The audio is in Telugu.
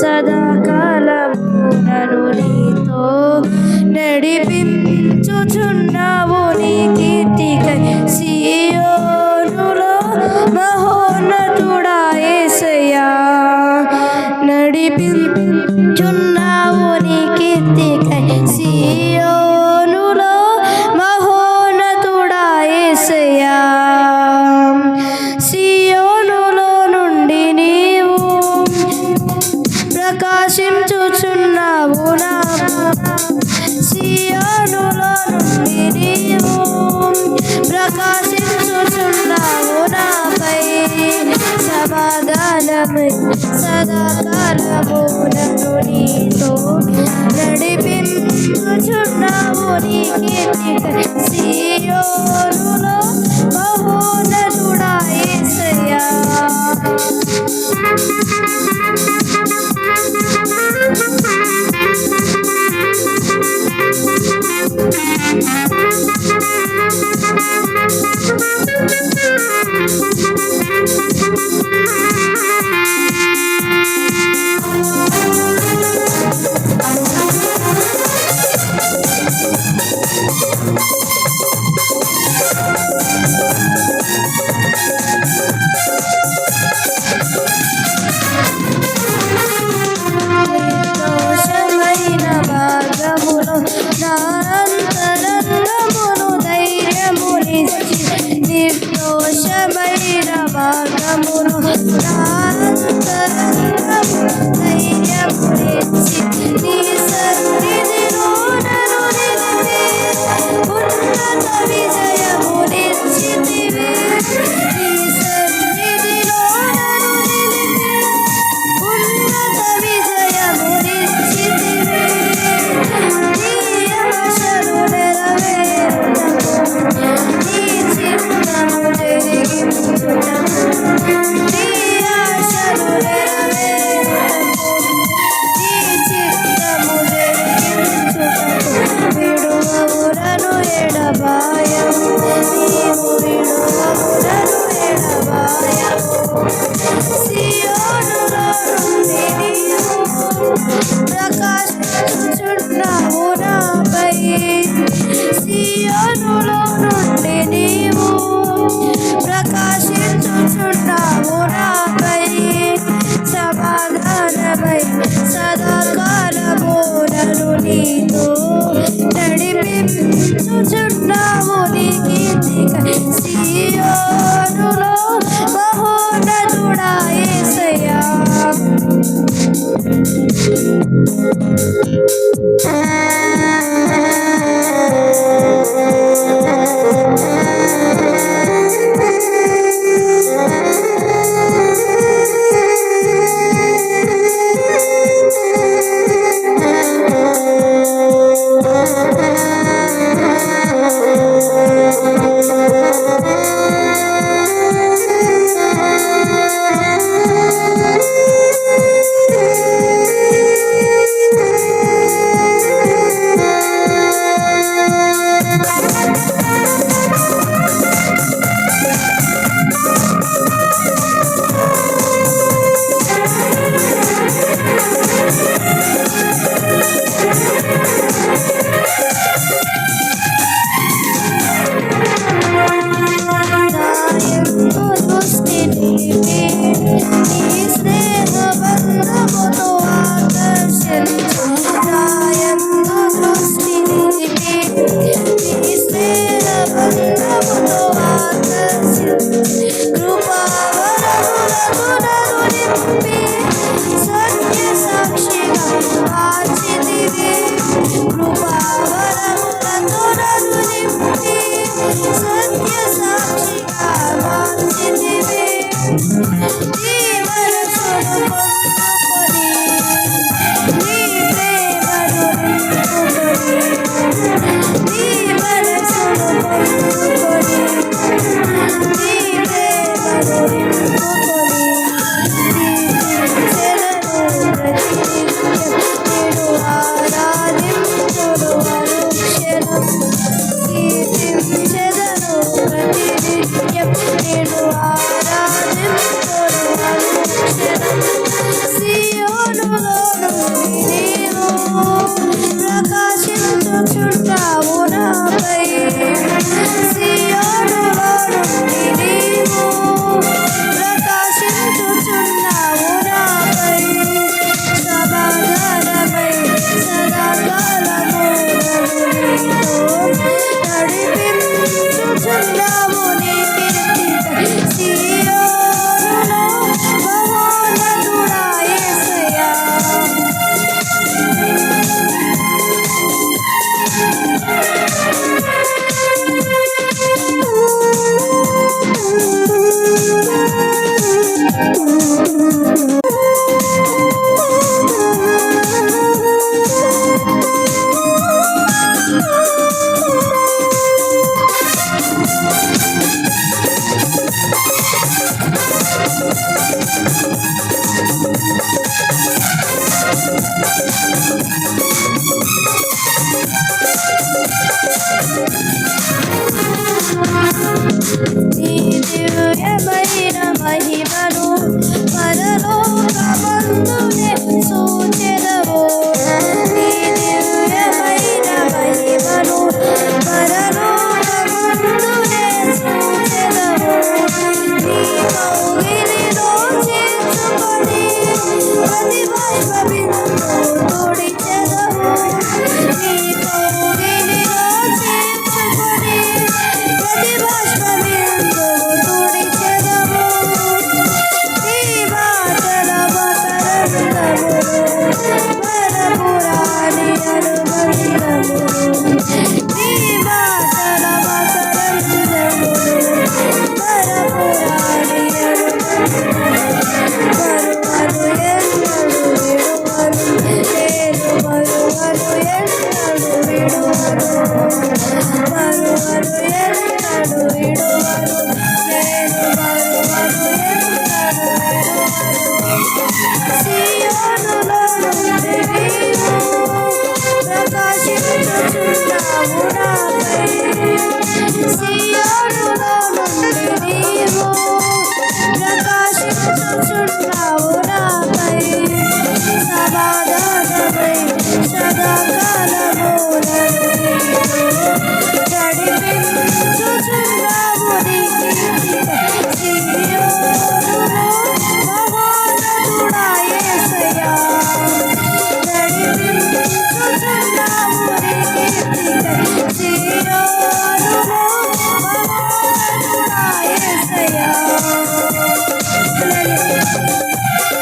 సదాకాలము నను నీతో నడిపించుచున్నావు నీ కీర్తికై సియోనులో మహోన్నతుడా ఏసయ్యా. నడిపించున్నావు ప్రకాశించుచున్నావు నా సియోనులో నుండి నీవు ప్రకాశించుచున్నావు నాపై. సమాధానమై సదాకాలము నన్ను నీతో నడిపించుచున్నావు. నీ కీర్తి సియోనులో మహోన్నతుడా నన్ను నీతో నడిపించుచున్నావు నీ కీర్తికై సియోనులో మహోన్నతుడా యేసయ్యా Right.